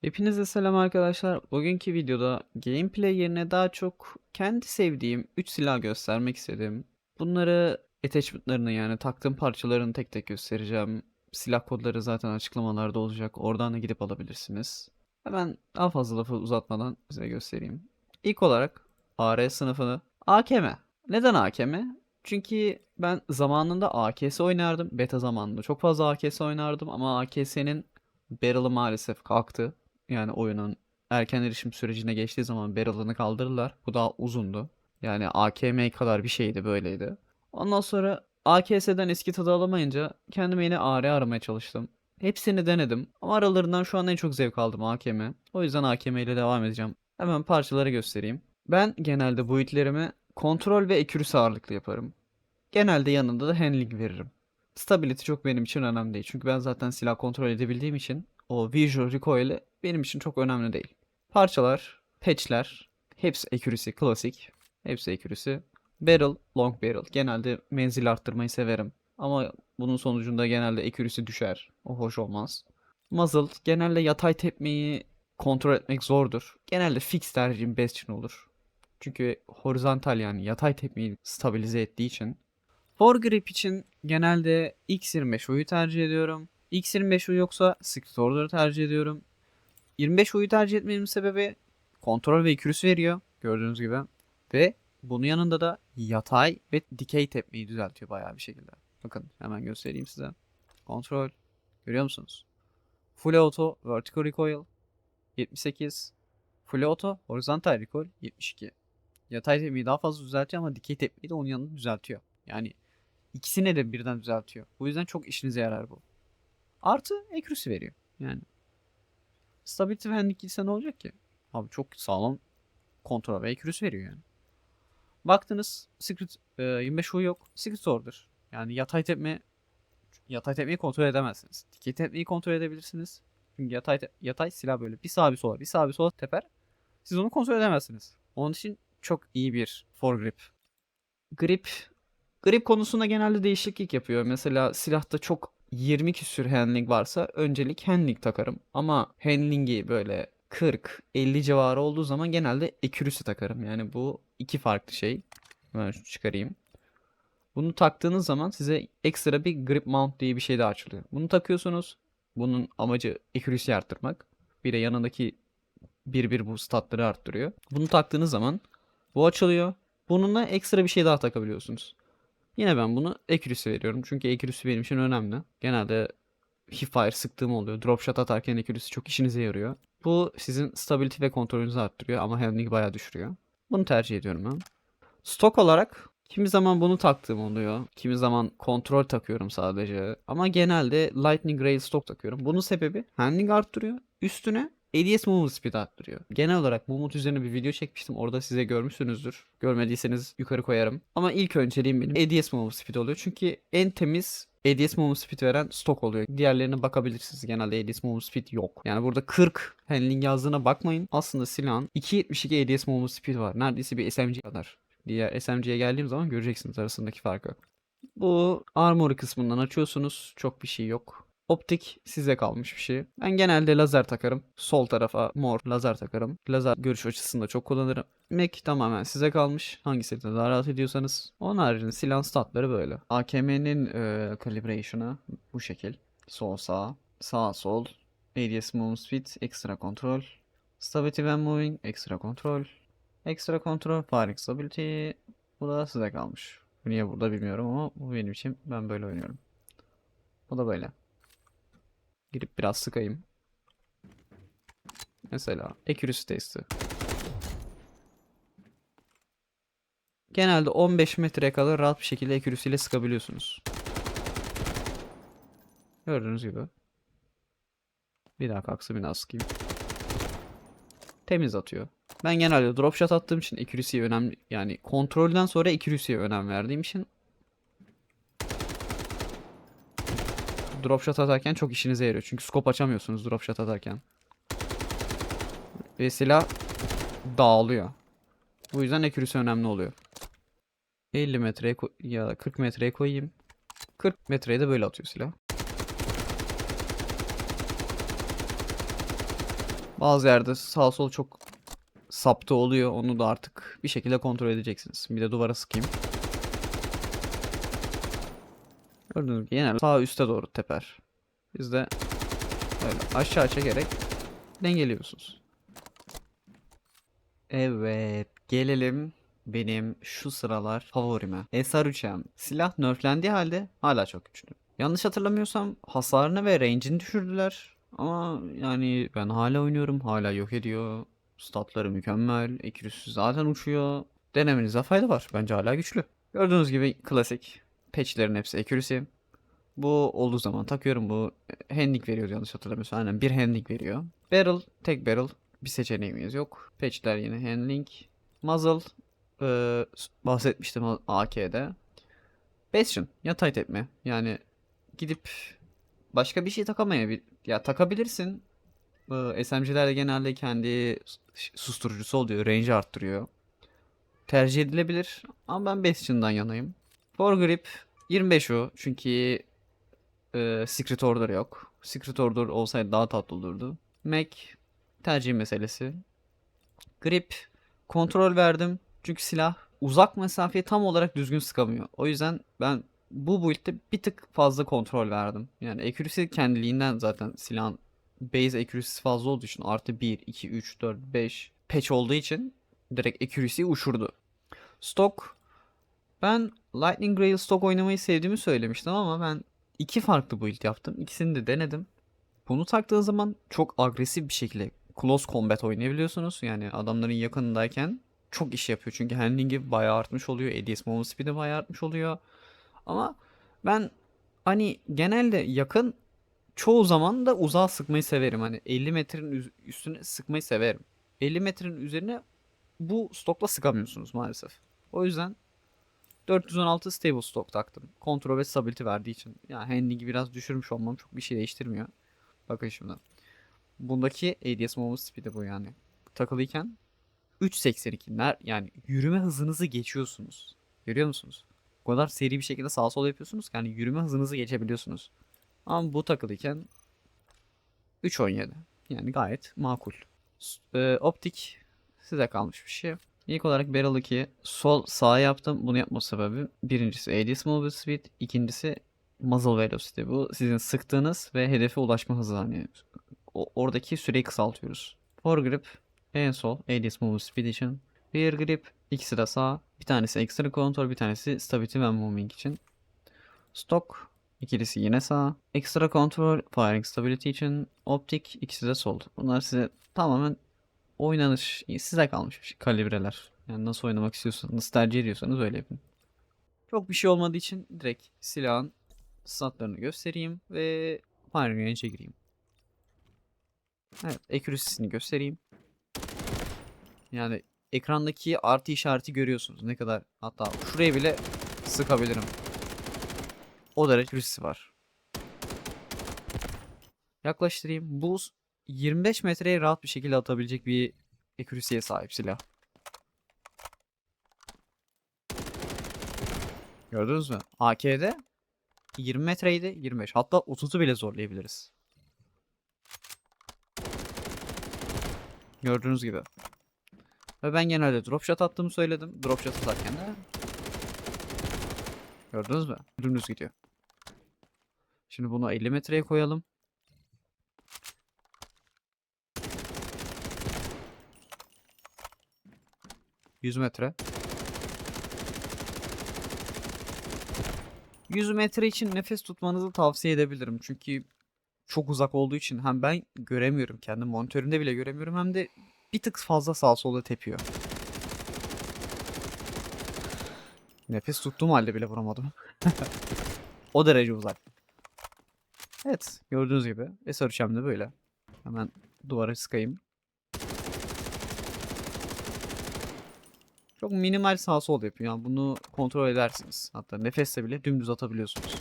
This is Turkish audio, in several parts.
Hepinize selam arkadaşlar. Bugünkü videoda gameplay yerine daha çok kendi sevdiğim 3 silah göstermek istedim. Bunları attachment'larını yani taktığım parçalarını tek tek göstereceğim. Silah kodları zaten açıklamalarda olacak. Oradan da gidip alabilirsiniz. Hemen daha fazla lafı uzatmadan size göstereyim. İlk olarak AR sınıfını AKM. Neden AKM? Çünkü ben zamanında AKS oynardım. Beta zamanında çok fazla AKS oynardım ama AKS'nin Barrel'ı maalesef kalktı. Yani oyunun erken erişim sürecine geçtiği zaman barrel'ını kaldırırlar. Bu daha uzundu. Yani AKM kadar bir şeydi böyleydi. Ondan sonra AKS'den eski tadı alamayınca kendime yine AR aramaya çalıştım. Hepsini denedim ama aralarından şu an en çok zevk aldım AKM. O yüzden AKM ile devam edeceğim. Hemen parçaları göstereyim. Ben genelde build'lerimi kontrol ve accuracy ağırlıklı yaparım. Genelde yanında da handling veririm. Stability çok benim için önemli değil. Çünkü ben zaten silah kontrol edebildiğim için o visual recoil'i benim için çok önemli değil. Parçalar, patchler, hepsi accuracy, klasik. Hepsi accuracy. Barrel, long barrel. Genelde menzil arttırmayı severim. Ama bunun sonucunda genelde accuracy düşer. O hoş olmaz. Muzzle, genelde yatay tepmeyi kontrol etmek zordur. Genelde fix tercihim Bastion olur. Çünkü horizontal yani yatay tepmeyi stabilize ettiği için. Foregrip için genelde X25 U'yu tercih ediyorum. X25 U yoksa Secret Order'ı tercih ediyorum. 25 U'yu tercih etmemin sebebi kontrol ve accuracy veriyor gördüğünüz gibi. Ve bunun yanında da yatay ve dikey tepmeyi düzeltiyor bayağı bir şekilde. Bakın hemen göstereyim size. Kontrol görüyor musunuz? Full auto vertical recoil 78. Full auto horizontal recoil 72. Yatay tepmeyi daha fazla düzeltiyor ama dikey tepmeyi de onun yanında düzeltiyor. Yani ikisini de birden düzeltiyor. Bu yüzden çok işinize yarar bu. Artı accuracy veriyor. Yani. Stability handling gitse ne olacak ki? Abi çok sağlam kontrol ve accuracy veriyor yani. Baktınız Secret e, 25 U yok. Secret Order. Yani yatay tepme yatay tepmeyi kontrol edemezsiniz. Dikey tepmeyi kontrol edebilirsiniz. Çünkü yatay yatay silah böyle bir sağa bir sola bir sağa bir sola teper. Siz onu kontrol edemezsiniz. Onun için çok iyi bir foregrip. Grip Grip konusunda genelde değişiklik yapıyor. Mesela silahta çok 20 küsür handling varsa öncelik handling takarım. Ama handlingi böyle 40-50 civarı olduğu zaman genelde accuracy takarım. Yani bu iki farklı şey. Ben şunu çıkarayım. Bunu taktığınız zaman size ekstra bir grip mount diye bir şey daha açılıyor. Bunu takıyorsunuz. Bunun amacı accuracy arttırmak. Bir de yanındaki bir bir bu statları arttırıyor. Bunu taktığınız zaman bu açılıyor. Bununla ekstra bir şey daha takabiliyorsunuz. Yine ben bunu accuracy veriyorum. Çünkü accuracy benim için önemli. Genelde hipfire sıktığım oluyor. Drop shot atarken accuracy çok işinize yarıyor. Bu sizin stability ve kontrolünüzü arttırıyor ama handling bayağı düşürüyor. Bunu tercih ediyorum ben. Stok olarak kimi zaman bunu taktığım oluyor. Kimi zaman kontrol takıyorum sadece. Ama genelde lightning rail stok takıyorum. Bunun sebebi handling arttırıyor. Üstüne ADS movement speed arttırıyor. Genel olarak movement üzerine bir video çekmiştim. Orada size görmüşsünüzdür. Görmediyseniz yukarı koyarım. Ama ilk önceliğim benim ADS movement speed oluyor. Çünkü en temiz ADS movement speed veren stok oluyor. Diğerlerine bakabilirsiniz. Genelde ADS movement speed yok. Yani burada 40 handling yazdığına bakmayın. Aslında silahın 2.72 ADS movement speed var. Neredeyse bir SMG kadar. Diğer SMG'ye geldiğim zaman göreceksiniz arasındaki farkı. Bu armor kısmından açıyorsunuz. Çok bir şey yok. Optik size kalmış bir şey. Ben genelde lazer takarım. Sol tarafa mor lazer takarım. Lazer görüş açısında çok kullanırım. Mac tamamen size kalmış. Hangisini daha rahat ediyorsanız. Onun haricinde silah statları böyle. AKM'nin e, calibration'ı bu şekil. Sol sağ, sağ sol. ADS movement speed, ekstra kontrol. Stability when moving, ekstra kontrol. Ekstra kontrol, firing stability. Bu da size kalmış. Niye burada bilmiyorum ama bu benim için ben böyle oynuyorum. Bu da böyle. Girip biraz sıkayım. Mesela accuracy testi. Genelde 15 metreye kadar rahat bir şekilde accuracy ile sıkabiliyorsunuz. Gördüğünüz gibi. Bir daha kalksa bir daha sıkayım. Temiz atıyor. Ben genelde drop shot attığım için accuracy'ye önemli yani kontrolden sonra accuracy'ye önem verdiğim için drop shot atarken çok işinize yarıyor. Çünkü scope açamıyorsunuz drop shot atarken. Ve silah dağılıyor. Bu yüzden accuracy önemli oluyor. 50 metreye ya da 40 metreye koyayım. 40 metreye de böyle atıyor silah. Bazı yerde sağ sol çok saptı oluyor. Onu da artık bir şekilde kontrol edeceksiniz. Bir de duvara sıkayım. Gördüğünüz gibi genelde sağ üste doğru teper. Biz de böyle aşağı çekerek dengeliyorsunuz. Evet, gelelim benim şu sıralar favorime. SR3M. Silah nerflendiği halde hala çok güçlü. Yanlış hatırlamıyorsam hasarını ve range'ini düşürdüler. Ama yani ben hala oynuyorum. Hala yok ediyor. Statları mükemmel. Accuracy zaten uçuyor. Denemenize fayda var. Bence hala güçlü. Gördüğünüz gibi klasik. Patchlerin hepsi accuracy. Bu olduğu zaman takıyorum. Bu handling veriyor yanlış hatırlamıyorsam. Aynen bir handling veriyor. Barrel, tek barrel. Bir seçeneğimiz yok. Patchler yine handling. Muzzle, eee, bahsetmiştim AK'de. Bastion, yatay tepme. Yani gidip başka bir şey takamayabilir. Ya takabilirsin. Eee, SMG'lerde genelde kendi sus- susturucusu oluyor. Range arttırıyor. Tercih edilebilir. Ama ben Bastion'dan yanayım. Foregrip 25 o. Çünkü eee, Secret Order yok. Secret Order olsaydı daha tatlı olurdu. Mac tercih meselesi. Grip kontrol verdim. Çünkü silah uzak mesafeyi tam olarak düzgün sıkamıyor. O yüzden ben bu build'de bir tık fazla kontrol verdim. Yani accuracy kendiliğinden zaten silahın base accuracy'si fazla olduğu için artı 1, 2, 3, 4, 5 patch olduğu için direkt accuracy'yi uçurdu. Stock ben Lightning Rail stock oynamayı sevdiğimi söylemiştim ama ben iki farklı build yaptım. İkisini de denedim. Bunu taktığın zaman çok agresif bir şekilde close combat oynayabiliyorsunuz. Yani adamların yakınındayken çok iş yapıyor. Çünkü handling'i bayağı artmış oluyor. ADS movement speed'i bayağı artmış oluyor. Ama ben hani genelde yakın çoğu zaman da uzağa sıkmayı severim. Hani 50 metrenin üstüne sıkmayı severim. 50 metrenin üzerine bu stokla sıkamıyorsunuz maalesef. O yüzden 416 stable stock taktım. Kontrol ve stability verdiği için. Yani handling'i biraz düşürmüş olmam çok bir şey değiştirmiyor. Bakın şimdi. Bundaki ADS movement speed'i bu yani. Takılıyken 3.82 ner yani yürüme hızınızı geçiyorsunuz. Görüyor musunuz? O kadar seri bir şekilde sağa sola yapıyorsunuz ki yani yürüme hızınızı geçebiliyorsunuz. Ama bu takılıyken 3.17 yani gayet makul. E, optik size kalmış bir şey. İlk olarak barrel 2 sol sağa yaptım. Bunu yapma sebebi birincisi ADS movement speed, ikincisi muzzle velocity. Bu sizin sıktığınız ve hedefe ulaşma hızı o- oradaki süreyi kısaltıyoruz. Foregrip en sol ADS movement speed için. Rear grip ikisi de sağ. Bir tanesi extra control bir tanesi stability ve moving için. Stock ikilisi yine sağ. Extra control firing stability için. Optik ikisi de sol. Bunlar size tamamen oynanış size kalmış bir şey. Kalibreler. Yani nasıl oynamak istiyorsanız, nasıl tercih ediyorsanız öyle yapın. Çok bir şey olmadığı için direkt silahın statlarını göstereyim ve firing range'e gireyim. Evet, accuracy'sini göstereyim. Yani ekrandaki artı işareti görüyorsunuz. Ne kadar hatta şuraya bile sıkabilirim. O derece accuracy var. Yaklaştırayım. Bu 25 metreye rahat bir şekilde atabilecek bir accuracy'ye sahip silah. Gördünüz mü? AK'de 20 metreydi 25. Hatta 30'u bile zorlayabiliriz. Gördüğünüz gibi. Ve ben genelde drop shot attığımı söyledim. Drop shot atarken de Gördünüz mü? Dümdüz gidiyor. Şimdi bunu 50 metreye koyalım. Yüz metre. 100 metre için nefes tutmanızı tavsiye edebilirim. Çünkü çok uzak olduğu için hem ben göremiyorum kendi monitörümde bile göremiyorum hem de bir tık fazla sağa sola tepiyor. Nefes tuttuğum halde bile vuramadım. o derece uzak. Evet gördüğünüz gibi SR3M de böyle. Hemen duvara sıkayım. Çok minimal sağ sol yapıyor. Yani bunu kontrol edersiniz. Hatta nefesle bile dümdüz atabiliyorsunuz.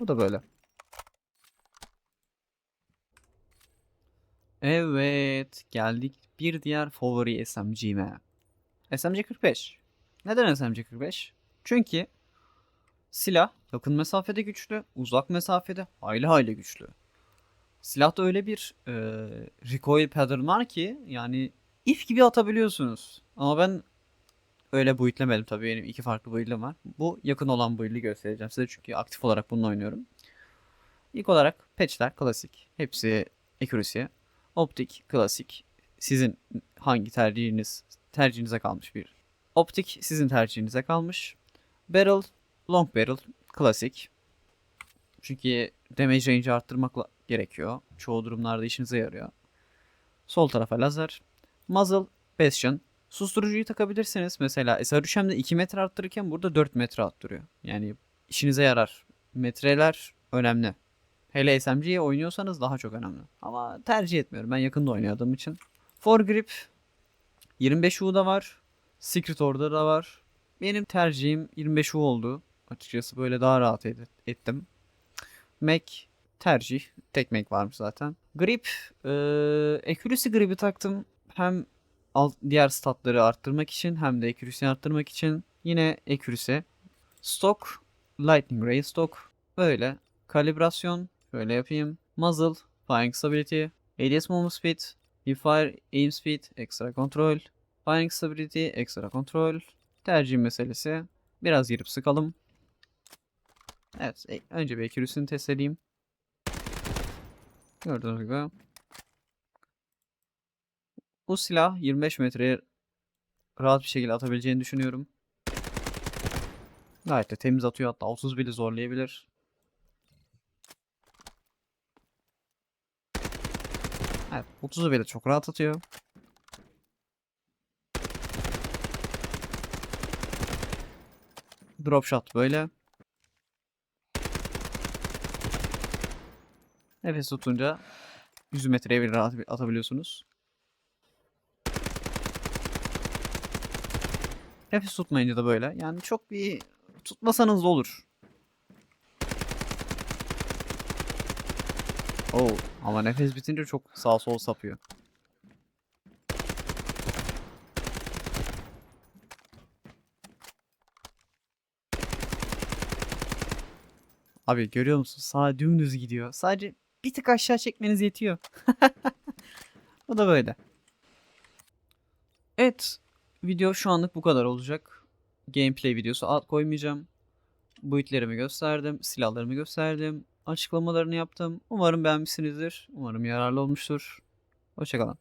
Bu da böyle. Evet, geldik bir diğer favori SMG'me. SMG 45. Neden SMG 45? Çünkü silah yakın mesafede güçlü, uzak mesafede hayli hayli güçlü. Silahta öyle bir e, recoil pattern var ki yani if gibi atabiliyorsunuz. Ama ben öyle buildlemedim tabii. Benim iki farklı build'im var. Bu yakın olan build'i göstereceğim size çünkü aktif olarak bununla oynuyorum. İlk olarak patchler klasik. Hepsi accuracy. Optik klasik. Sizin hangi tercihiniz tercihinize kalmış bir. Optik sizin tercihinize kalmış. Barrel, long barrel klasik. Çünkü damage range'i arttırmakla gerekiyor. Çoğu durumlarda işinize yarıyor. Sol tarafa lazer. Muzzle, Bastion. Susturucuyu takabilirsiniz. Mesela SR3M'de 2 metre arttırırken burada 4 metre arttırıyor. Yani işinize yarar. Metreler önemli. Hele SMG'ye oynuyorsanız daha çok önemli. Ama tercih etmiyorum. Ben yakında oynadığım için. Foregrip 25 U da var. Secret Order da var. Benim tercihim 25 U oldu. Açıkçası böyle daha rahat ed- ettim. Mac tercih. Tek Mac varmış zaten. Grip. Eee accuracy grip'i taktım. Hem alt, diğer statları arttırmak için hem de accuracy arttırmak için. Yine accuracy. Stock. Lightning Ray stock. Böyle. Kalibrasyon. Şöyle yapayım. Muzzle. Firing stability. ADS movement speed. Hipfire aim speed. Ekstra kontrol. Firing stability. Ekstra kontrol. Tercih meselesi. Biraz girip sıkalım. Evet. e- Önce bir accuracy'ni test edeyim. Gördüğünüz gibi. Bu silah 25 metreye rahat bir şekilde atabileceğini düşünüyorum. Gayet de temiz atıyor hatta 30 bile zorlayabilir. Evet 30'u bile çok rahat atıyor. Drop shot böyle. Nefes tutunca 100 metreye bile rahat atabiliyorsunuz. Nefes tutmayınca da böyle. Yani çok bir tutmasanız da olur. Oo, ama nefes bitince çok sağ sol sapıyor. Abi görüyor musun? Sağ dümdüz gidiyor. Sadece bir tık aşağı çekmeniz yetiyor. Bu da böyle. Evet. Video şu anlık bu kadar olacak. Gameplay videosu alt koymayacağım. Boyutlarımı gösterdim. Silahlarımı gösterdim. Açıklamalarını yaptım. Umarım beğenmişsinizdir. Umarım yararlı olmuştur. Hoşçakalın.